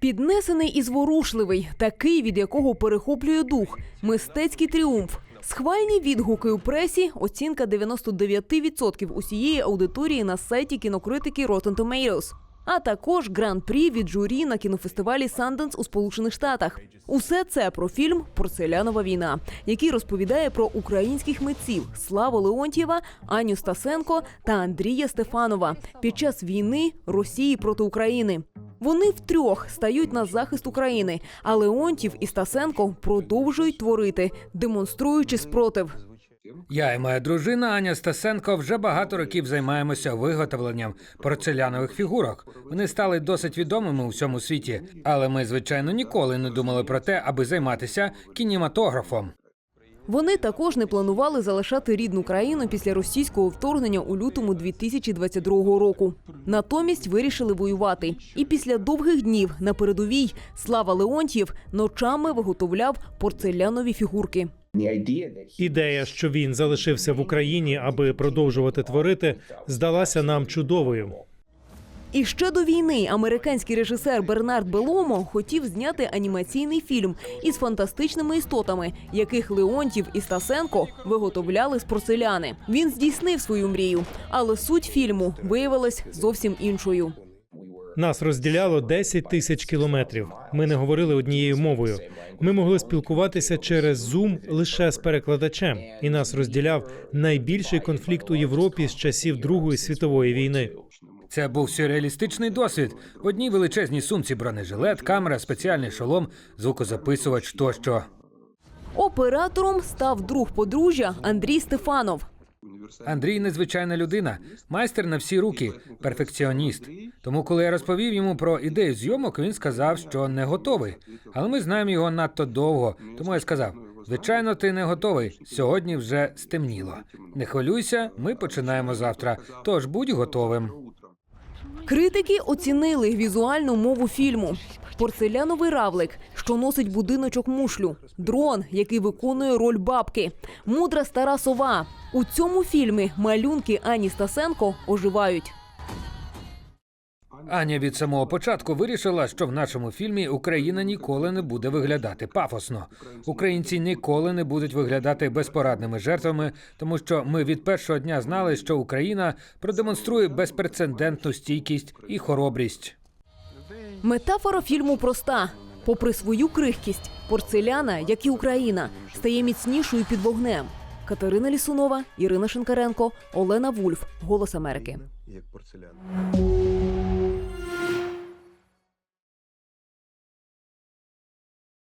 Піднесений і зворушливий, такий, від якого перехоплює дух, мистецький тріумф. Схвальні відгуки у пресі, оцінка 99% усієї аудиторії на сайті кінокритики Rotten Tomatoes. А також гран-прі від журі на кінофестивалі Sundance у Сполучених Штатах. Усе це про фільм Порцелянова війна, який розповідає про українських митців Славу Леонтьєва, Аню Стасенко та Андрія Стефанова під час війни Росії проти України. Вони втрьох стають на захист України, а Леонтів і Стасенко продовжують творити, демонструючи спротив. Я і моя дружина Аня Стасенко вже багато років займаємося виготовленням порцелянових фігурок. Вони стали досить відомими у всьому світі, але ми, звичайно, ніколи не думали про те, аби займатися кінематографом. Вони також не планували залишати рідну країну після російського вторгнення у лютому 2022 року. Натомість вирішили воювати. І після довгих днів на передовій Слава Леонтьєв ночами виготовляв порцелянові фігурки. Ідея, що він залишився в Україні, аби продовжувати творити, здалася нам чудовою. І ще до війни американський режисер Бернард Беломо хотів зняти анімаційний фільм із фантастичними істотами, яких Леонтів і Стасенко виготовляли з порцеляни. Він здійснив свою мрію, але суть фільму виявилась зовсім іншою. Нас розділяло 10 тисяч кілометрів. Ми не говорили однією мовою. Ми могли спілкуватися через Zoom лише з перекладачем, і нас розділяв найбільший конфлікт у Європі з часів Другої світової війни. Це був сюрреалістичний досвід. В одній величезній сумці бронежилет, камера, спеціальний шолом, звукозаписувач тощо. Оператором став друг подружжя Андрій Стефанов. Андрій незвичайна людина, майстер на всі руки, перфекціоніст. Тому, коли я розповів йому про ідею зйомок, він сказав, що не готовий. Але ми знаємо його надто довго. Тому я сказав: звичайно, ти не готовий. Сьогодні вже стемніло. Не хвилюйся, ми починаємо завтра. Тож будь готовим. Критики оцінили візуальну мову фільму. Порцеляновий равлик, що носить будиночок мушлю, дрон, який виконує роль бабки, мудра стара сова. У цьому фільмі малюнки Ані Стасенко оживають. Аня від самого початку вирішила, що в нашому фільмі Україна ніколи не буде виглядати пафосно. Українці ніколи не будуть виглядати безпорадними жертвами, тому що ми від першого дня знали, що Україна продемонструє безпрецедентну стійкість і хоробрість. Метафора фільму проста. Попри свою крихкість, порцеляна, як і Україна, стає міцнішою під вогнем. Катерина Лісунова, Ірина Шинкаренко, Олена Вульф. Голос Америки. як порцеляна.